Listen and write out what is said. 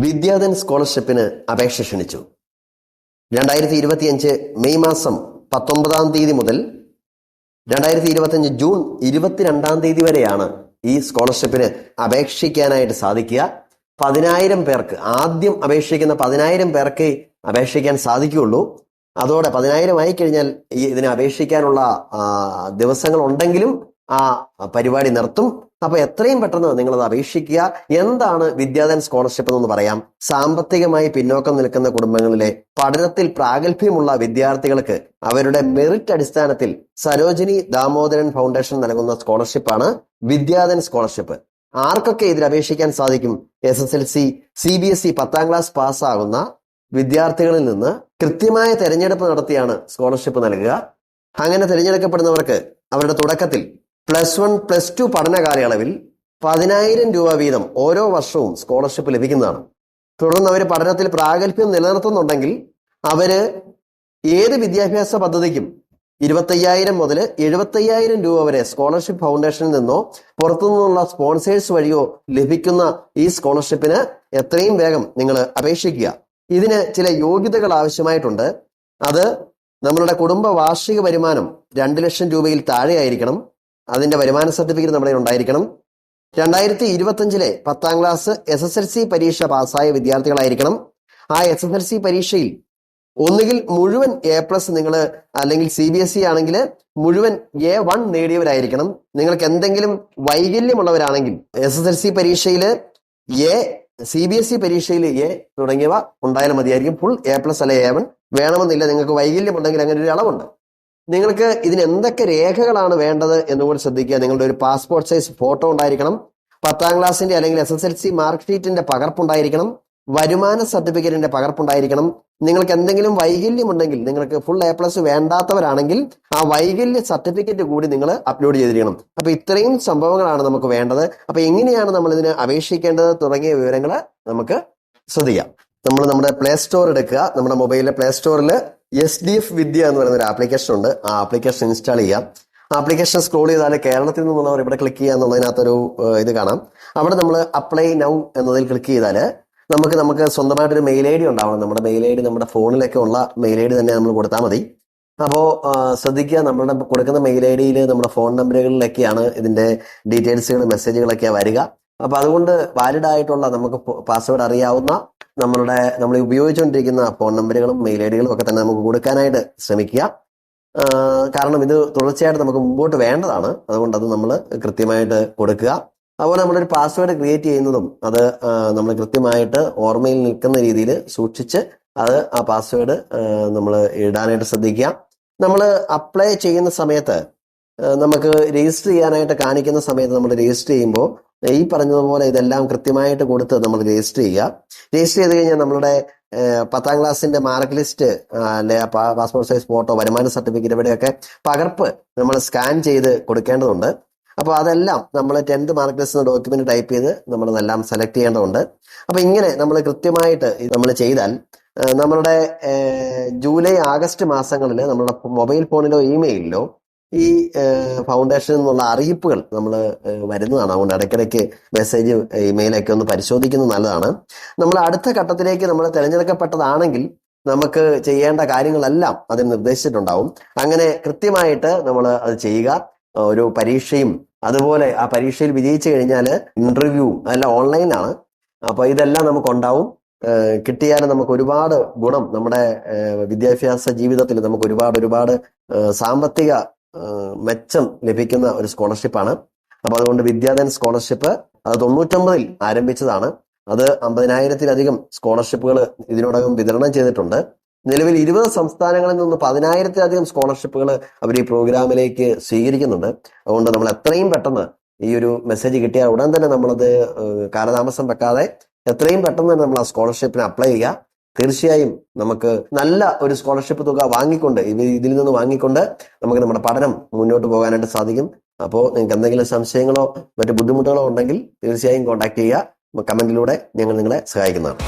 വിദ്യാധൻ സ്കോളർഷിപ്പിന് അപേക്ഷ ക്ഷണിച്ചു. രണ്ടായിരത്തി ഇരുപത്തിയഞ്ച് മെയ് മാസം പത്തൊമ്പതാം തീയതി മുതൽ രണ്ടായിരത്തി ഇരുപത്തിയഞ്ച് ജൂൺ ഇരുപത്തിരണ്ടാം തീയതി വരെയാണ് ഈ സ്കോളർഷിപ്പിന് അപേക്ഷിക്കാനായിട്ട് സാധിക്കുക. പതിനായിരം പേർക്ക് ആദ്യം അപേക്ഷിക്കുന്ന പതിനായിരം പേർക്ക് അപേക്ഷിക്കാൻ സാധിക്കുകയുള്ളൂ. അതോടെ പതിനായിരം ആയി കഴിഞ്ഞാൽ ഈ ഇതിനെ അപേക്ഷിക്കാനുള്ള ദിവസങ്ങൾ ഉണ്ടെങ്കിലും ആ പരിപാടി നിർത്തും. അപ്പൊ എത്രയും പെട്ടെന്ന് നിങ്ങൾ അത് അപേക്ഷിക്കുക. എന്താണ് വിദ്യാധൻ സ്കോളർഷിപ്പ് എന്ന് പറയാം. സാമ്പത്തികമായി പിന്നോക്കം നിൽക്കുന്ന കുടുംബങ്ങളിലെ പഠനത്തിൽ പ്രാഗൽഭ്യമുള്ള വിദ്യാർത്ഥികൾക്ക് അവരുടെ മെറിറ്റ് അടിസ്ഥാനത്തിൽ സരോജിനി ദാമോദരൻ ഫൗണ്ടേഷൻ നൽകുന്ന സ്കോളർഷിപ്പാണ് വിദ്യാധൻ സ്കോളർഷിപ്പ് ആർക്കൊക്കെ ഇതിൽ അപേക്ഷിക്കാൻ സാധിക്കും? S S L C C B S E പത്താം ക്ലാസ് പാസ്സാകുന്ന വിദ്യാർത്ഥികളിൽ നിന്ന് കൃത്യമായ തെരഞ്ഞെടുപ്പ് നടത്തിയാണ് സ്കോളർഷിപ്പ് നൽകുക. അങ്ങനെ തിരഞ്ഞെടുക്കപ്പെടുന്നവർക്ക് അവരുടെ തുടക്കത്തിൽ പ്ലസ് വൺ പ്ലസ് ടു പഠന കാലയളവിൽ പതിനായിരം രൂപ വീതം ഓരോ വർഷവും സ്കോളർഷിപ്പ് ലഭിക്കുന്നതാണ്. തുടർന്ന് അവർ പഠനത്തിൽ പ്രാഗൽഭ്യം നിലനിർത്തുന്നുണ്ടെങ്കിൽ അവർ ഏത് വിദ്യാഭ്യാസ പദ്ധതിക്കും ഇരുപത്തയ്യായിരം മുതൽ എഴുപത്തയ്യായിരം രൂപ വരെ സ്കോളർഷിപ്പ് ഫൗണ്ടേഷനിൽ നിന്നോ പുറത്തുനിന്നുള്ള സ്പോൺസേഴ്സ് വഴിയോ ലഭിക്കുന്ന ഈ സ്കോളർഷിപ്പിന് എത്രയും വേഗം നിങ്ങൾ അപേക്ഷിക്കുക. ഇതിന് ചില യോഗ്യതകൾ ആവശ്യമായിട്ടുണ്ട്. അത് നമ്മളുടെ കുടുംബ വാർഷിക വരുമാനം രണ്ട് ലക്ഷം രൂപയിൽ താഴെ ആയിരിക്കണം അതിന്റെ വരുമാന സർട്ടിഫിക്കറ്റ് നമ്മുടെ ഉണ്ടായിരിക്കണം. രണ്ടായിരത്തി ഇരുപത്തഞ്ചിലെ പത്താം class S S L C പരീക്ഷ പാസ്സായ വിദ്യാർത്ഥികളായിരിക്കണം. ആ എസ് എസ് എൽ സി പരീക്ഷയിൽ ഒന്നുകിൽ മുഴുവൻ എ പ്ലസ് നിങ്ങൾ അല്ലെങ്കിൽ സി ബി എസ് ഇ ആണെങ്കിൽ മുഴുവൻ എ വൺ നേടിയവരായിരിക്കണം. നിങ്ങൾക്ക് എന്തെങ്കിലും വൈകല്യമുള്ളവരാണെങ്കിൽ എസ് എസ് എൽ സി പരീക്ഷയിൽ A C B S E പരീക്ഷയിൽ എ തുടങ്ങിയവ ഉണ്ടായാലും മതിയായിരിക്കും. ഫുൾ എ പ്ലസ് അല്ലെ എ വൺ വേണമെന്നില്ല. നിങ്ങൾക്ക് വൈകല്യം ഉണ്ടെങ്കിൽ അങ്ങനെ ഒരു അളവുണ്ട്. നിങ്ങൾക്ക് ഇതിന് എന്തൊക്കെ രേഖകളാണ് വേണ്ടത് എന്നുകൂടി ശ്രദ്ധിക്കുക. നിങ്ങളുടെ ഒരു പാസ്പോർട്ട് സൈസ് ഫോട്ടോ ഉണ്ടായിരിക്കണം. പത്താം ക്ലാസ്സിന്റെ അല്ലെങ്കിൽ S S L C mark ഷീറ്റിന്റെ പകർപ്പുണ്ടായിരിക്കണം വരുമാന സർട്ടിഫിക്കറ്റിന്റെ പകർപ്പുണ്ടായിരിക്കണം. നിങ്ങൾക്ക് എന്തെങ്കിലും വൈകല്യമുണ്ടെങ്കിൽ നിങ്ങൾക്ക് ഫുൾ എ പ്ലസ് വേണ്ടാത്തവരാണെങ്കിൽ ആ വൈകല്യ സർട്ടിഫിക്കറ്റ് കൂടി നിങ്ങൾ അപ്ലോഡ് ചെയ്തിരിക്കണം. അപ്പൊ ഇത്രയും സംഭവങ്ങളാണ് നമുക്ക് വേണ്ടത്. അപ്പൊ എങ്ങനെയാണ് നമ്മൾ ഇതിന് അപേക്ഷിക്കേണ്ടത് തുടങ്ങിയ വിവരങ്ങൾ നമുക്ക് ശ്രദ്ധിക്കാം. നമ്മൾ നമ്മുടെ പ്ലേ സ്റ്റോർ എടുക്കുക. നമ്മുടെ മൊബൈലിലെ പ്ലേ സ്റ്റോറിൽ എസ് ഡി എഫ് വിദ്യ എന്ന് പറയുന്ന ഒരു ആപ്ലിക്കേഷൻ ഉണ്ട്. ആ ആപ്ലിക്കേഷൻ ഇൻസ്റ്റാൾ ചെയ്യാം ആപ്ലിക്കേഷൻ സ്ക്രോൾ ചെയ്താൽ കേരളത്തിൽ നിന്നുള്ളവർ ഇവിടെ ക്ലിക്ക് ചെയ്യുക എന്നുള്ളതിനകത്തൊരു ഇത് കാണാം. അവിടെ നമ്മൾ അപ്ലൈ നൗ എന്നതിൽ ക്ലിക്ക് ചെയ്താൽ നമുക്ക് നമുക്ക് സ്വന്തമായിട്ടൊരു മെയിൽ ഐ ഡി ഉണ്ടാവണം. നമ്മുടെ മെയിൽ ഐ ഡി നമ്മുടെ ഫോണിലൊക്കെ ഉള്ള മെയിൽ ഐ ഡി തന്നെ നമ്മൾ കൊടുത്താൽ മതി. അപ്പോൾ ശ്രദ്ധിക്കുക നമ്മുടെ കൊടുക്കുന്ന മെയിൽ ഐ ഡിയിൽ നമ്മുടെ ഫോൺ നമ്പറുകളിലൊക്കെയാണ് ഇതിന്റെ ഡീറ്റെയിൽസുകൾ മെസ്സേജുകളൊക്കെ വരിക. അപ്പൊ അതുകൊണ്ട് വാലിഡ് ആയിട്ടുള്ള നമുക്ക് പാസ്വേഡ് അറിയാവുന്ന നമ്മളുടെ നമ്മൾ ഉപയോഗിച്ചുകൊണ്ടിരിക്കുന്ന ഫോൺ നമ്പറുകളും മെയിൽ ഐ ഡികളും ഒക്കെ തന്നെ നമുക്ക് കൊടുക്കാനായിട്ട് ശ്രമിക്കുക. കാരണം ഇത് തുടർച്ചയായിട്ട് നമുക്ക് മുമ്പോട്ട് വേണ്ടതാണ്. അതുകൊണ്ട് അത് നമ്മൾ കൃത്യമായിട്ട് കൊടുക്കുക. അതുപോലെ നമ്മളൊരു പാസ്വേഡ് ക്രിയേറ്റ് ചെയ്യുന്നതും അത് നമ്മൾ കൃത്യമായിട്ട് ഓർമ്മയിൽ നിൽക്കുന്ന രീതിയിൽ സൂക്ഷിച്ച് അത് ആ പാസ്വേഡ് നമ്മൾ ഇടാനായിട്ട് ശ്രദ്ധിക്കുക. നമ്മൾ അപ്ലൈ ചെയ്യുന്ന സമയത്ത് നമുക്ക് രജിസ്റ്റർ ചെയ്യാനായിട്ട് കാണിക്കുന്ന സമയത്ത് നമ്മൾ രജിസ്റ്റർ ചെയ്യുമ്പോൾ ഈ പറഞ്ഞതുപോലെ ഇതെല്ലാം കൃത്യമായിട്ട് കൊടുത്ത് നമ്മൾ രജിസ്റ്റർ ചെയ്യുക. രജിസ്റ്റർ ചെയ്ത് കഴിഞ്ഞാൽ നമ്മളുടെ പത്താം ക്ലാസ്സിന്റെ മാർക്ക് ലിസ്റ്റ് അല്ലെ പാസ്പോർട്ട് സൈസ് ഫോട്ടോ വരുമാന സർട്ടിഫിക്കറ്റ് ഇവിടെയൊക്കെ പകർപ്പ് നമ്മൾ സ്കാൻ ചെയ്ത് കൊടുക്കേണ്ടതുണ്ട്. അപ്പോൾ അതെല്ലാം നമ്മൾ tenth mark list document type ചെയ്ത് നമ്മൾ എല്ലാം സെലക്ട് ചെയ്യേണ്ടതുണ്ട്. അപ്പോൾ ഇങ്ങനെ നമ്മൾ കൃത്യമായിട്ട് നമ്മൾ ചെയ്താൽ നമ്മളുടെ ജൂലൈ ആഗസ്റ്റ് മാസങ്ങളിൽ നമ്മുടെ മൊബൈൽ ഫോണിലോ ഇമെയിലിലോ ഈ ഫൗണ്ടേഷനിൽ നിന്നുള്ള അറിയിപ്പുകൾ നമ്മൾ വരുന്നതാണ്. അതുകൊണ്ട് ഇടയ്ക്കിടയ്ക്ക് മെസ്സേജ് ഇമെയിലൊക്കെ ഒന്ന് പരിശോധിക്കുന്നത് നല്ലതാണ്. നമ്മൾ അടുത്ത ഘട്ടത്തിലേക്ക് നമ്മൾ തിരഞ്ഞെടുക്കപ്പെട്ടതാണെങ്കിൽ നമുക്ക് ചെയ്യേണ്ട കാര്യങ്ങളെല്ലാം അതിന് നിർദ്ദേശിച്ചിട്ടുണ്ടാവും. അങ്ങനെ കൃത്യമായിട്ട് നമ്മൾ അത് ചെയ്യുക. ഒരു പരീക്ഷയും അതുപോലെ ആ പരീക്ഷയിൽ വിജയിച്ചു കഴിഞ്ഞാൽ ഇന്റർവ്യൂ അതെല്ലാം ഓൺലൈനാണ് അപ്പൊ ഇതെല്ലാം നമുക്കുണ്ടാവും. കിട്ടിയാൽ നമുക്ക് ഒരുപാട് ഗുണം നമ്മുടെ വിദ്യാഭ്യാസ ജീവിതത്തിൽ നമുക്ക് ഒരുപാട് ഒരുപാട് സാമ്പത്തിക മെച്ചം ലഭിക്കുന്ന ഒരു സ്കോളർഷിപ്പാണ് അപ്പൊ അതുകൊണ്ട് വിദ്യാധൻ സ്കോളർഷിപ്പ് അത് തൊണ്ണൂറ്റൊമ്പതിൽ ആരംഭിച്ചതാണ്. അത് അമ്പതിനായിരത്തിലധികം സ്കോളർഷിപ്പുകൾ ഇതിനോടകം വിതരണം ചെയ്തിട്ടുണ്ട്. നിലവിൽ ഇരുപത് സംസ്ഥാനങ്ങളിൽ നിന്ന് പതിനായിരത്തിലധികം സ്കോളർഷിപ്പുകൾ അവർ ഈ പ്രോഗ്രാമിലേക്ക് സ്വീകരിക്കുന്നുണ്ട്. അതുകൊണ്ട് നമ്മൾ എത്രയും പെട്ടെന്ന് ഈ ഒരു മെസ്സേജ് കിട്ടിയാൽ ഉടൻ തന്നെ നമ്മളത് കാലതാമസം വെക്കാതെ എത്രയും പെട്ടെന്ന് തന്നെ നമ്മൾ ആ സ്കോളർഷിപ്പിന് അപ്ലൈ ചെയ്യുക. തീർച്ചയായും നമുക്ക് നല്ല ഒരു സ്കോളർഷിപ്പ് തുക വാങ്ങിക്കൊണ്ട് ഇത് ഇതിൽ നിന്ന് വാങ്ങിക്കൊണ്ട് നമുക്ക് നമ്മുടെ പഠനം മുന്നോട്ട് പോകാനായിട്ട് സാധിക്കും. അപ്പോൾ നിങ്ങൾക്ക് എന്തെങ്കിലും സംശയങ്ങളോ മറ്റു ബുദ്ധിമുട്ടുകളോ ഉണ്ടെങ്കിൽ തീർച്ചയായും കോൺടാക്ട് ചെയ്യുക. കമന്റിലൂടെ ഞങ്ങൾ നിങ്ങളെ സഹായിക്കുന്നതാണ്.